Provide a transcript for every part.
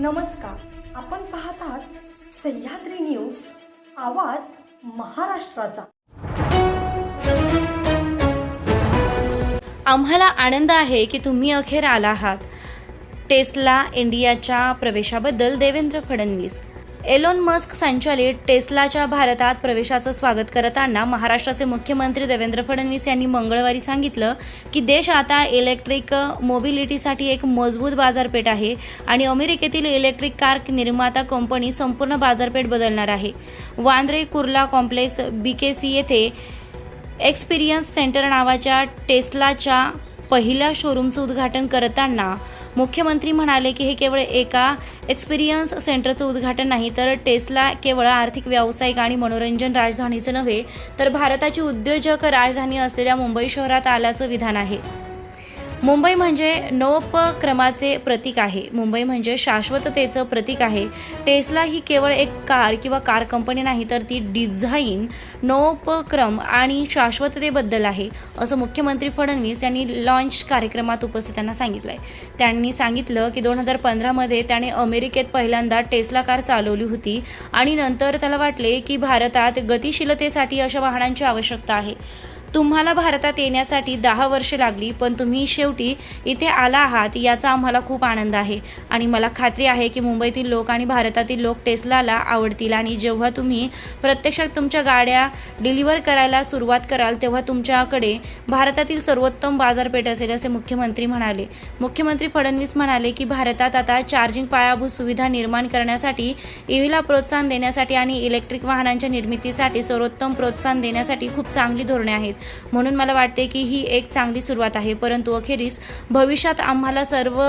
नमस्कार. आपण पाहत आहात सह्याद्री न्यूज आवाज महाराष्ट्राचा. आम्हाला आनंद आहे की तुम्ही अखेर आला आहात. टेस्ला इंडियाच्या प्रवेशाबद्दल देवेंद्र फडणवीस. एलोन मस्क संचालित टेस्लाच्या भारतात प्रवेशाचं स्वागत करताना महाराष्ट्राचे मुख्यमंत्री देवेंद्र फडणवीस यांनी मंगळवारी सांगितलं की देश आता इलेक्ट्रिक मोबिलिटीसाठी एक मजबूत बाजारपेठ आहे आणि अमेरिकेतील इलेक्ट्रिक कार निर्माता कंपनी संपूर्ण बाजारपेठ बदलणार आहे. वांद्रे कुर्ला कॉम्प्लेक्स बीकेसी येथे एक्सपिरियन्स सेंटर नावाच्या टेस्लाच्या पहिल्या शोरूमचं उद्घाटन करताना मुख्यमंत्री म्हणाले की हे केवळ एका एक्सपिरियन्स सेंटरचं उद्घाटन नाही तर टेस्ला केवळ आर्थिक व्यावसायिक आणि मनोरंजन राजधानीचं नव्हे तर भारताची उद्योजक राजधानी असलेल्या मुंबई शहरात आल्याचं विधान आहे. मुंबई म्हणजे नवोपक्रमाचे प्रतीक आहे. मुंबई म्हणजे शाश्वततेचं प्रतीक आहे. टेस्ला ही केवळ एक कार किंवा कार कंपनी नाही तर ती डिझाईन नवोपक्रम आणि शाश्वततेबद्दल आहे असं मुख्यमंत्री फडणवीस यांनी लॉन्च कार्यक्रमात उपस्थितांना सांगितलं आहे त्यांनी सांगितलं की दोन हजार पंधरामध्ये त्याने अमेरिकेत पहिल्यांदा टेस्ला कार चालवली होती आणि नंतर त्याला वाटले की भारतात गतिशीलतेसाठी अशा वाहनांची आवश्यकता आहे. तुम्हाला भारतात येण्यासाठी दहा वर्षे लागली पण तुम्ही शेवटी इथे आला आहात याचा आम्हाला खूप आनंद आहे. आणि मला खात्री आहे की मुंबईतील लोक आणि भारतातील लोक टेस्लाला आवडतील. आणि जेव्हा तुम्ही प्रत्यक्षात तुमच्या गाड्या डिलिव्हर करायला सुरुवात कराल तेव्हा तुमच्याकडे भारतातील सर्वोत्तम बाजारपेठ असेल असे मुख्यमंत्री म्हणाले. मुख्यमंत्री फडणवीस म्हणाले की भारतात आता चार्जिंग पायाभूत सुविधा निर्माण करण्यासाठी ईव्हीला प्रोत्साहन देण्यासाठी आणि इलेक्ट्रिक वाहनांच्या निर्मितीसाठी सर्वोत्तम प्रोत्साहन देण्यासाठी खूप चांगली धोरणे आहेत. म्हणून मला वाटते की ही एक चांगली सुरुवात आहे. परंतु अखेरीस भविष्यात आम्हाला सर्व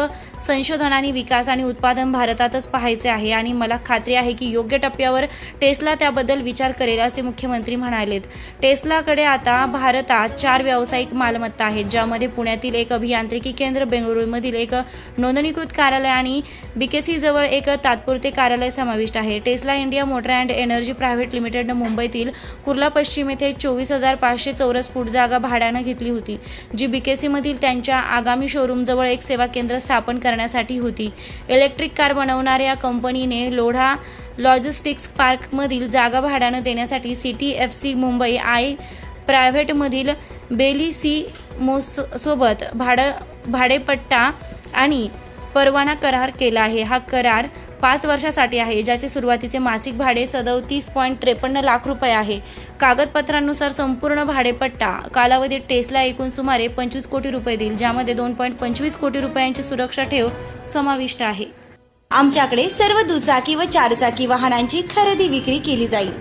संशोधन आणि विकास आणि उत्पादन भारतातच पाहायचे आहे. आणि मला खात्री आहे की योग्य टप्प्यावर टेस्ला त्याबद्दल विचार करेल असे मुख्यमंत्री म्हणालेत. टेस्लाकडे आता भारतात चार व्यावसायिक मालमत्ता आहेत ज्यामध्ये पुण्यातील एक अभियांत्रिकी केंद्र बेंगळुरूमधील एक नोंदणीकृत कार्यालय आणि बीकेसीजवळ एक तात्पुरते कार्यालय समाविष्ट आहे. Tesla India motor and energy private लिमिटेडनं मुंबईतील कुर्ला पश्चिम येथे चोवीस हजार पाचशे चौरस फूट जागा भाड्यानं घेतली होती जी बीकेसीमधील त्यांच्या आगामी शोरूमजवळ एक सेवा केंद्र स्थापन करण्यासाठी होती. इलेक्ट्रिक कार बनवणाऱ्या कंपनीने लोढा लॉजिस्टिक्स पार्कमधील जागा भाड्यानं देण्यासाठी city F C Mumbai I प्रायव्हेटमधील बेली सी मोस सोबत भाडं भाडेपट्टा आणि परवाना करार केला आहे. हा करार पाच वर्षासाठी आहे. ज्याचे सुरुवातीचे मासिक भाडे सदतीस पॉईंट त्रेपन्न लाख रुपये आहे. कागदपत्रांनुसार संपूर्ण भाडेपट्टा कालावधीत टेस्ला एकूण सुमारे पंचवीस कोटी रुपये देईल ज्यामध्ये दोन पॉईंट पंचवीस कोटी रुपयांची सुरक्षा ठेव समाविष्ट आहे. आमच्याकडे सर्व दुचाकी व चारचाकी वाहनांची खरेदी विक्री केली जाईल.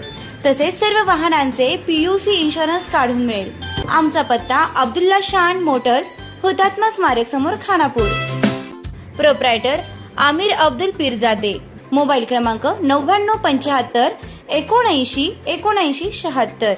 तसेच सर्व वाहनांचे पीयूसी इन्शुरन्स काढून मिळेल. आमचा पत्ता अब्दुल्ला शान मोटर्स हुतात्मा स्मारक समोर खानापूर. प्रोप्रायटर आमिर अब्दुल पीरजादे. मोबाईल क्रमांक नव्याण्णव पंच्याहत्तर एकोणऐंशी एकोणऐंशी शहात्तर.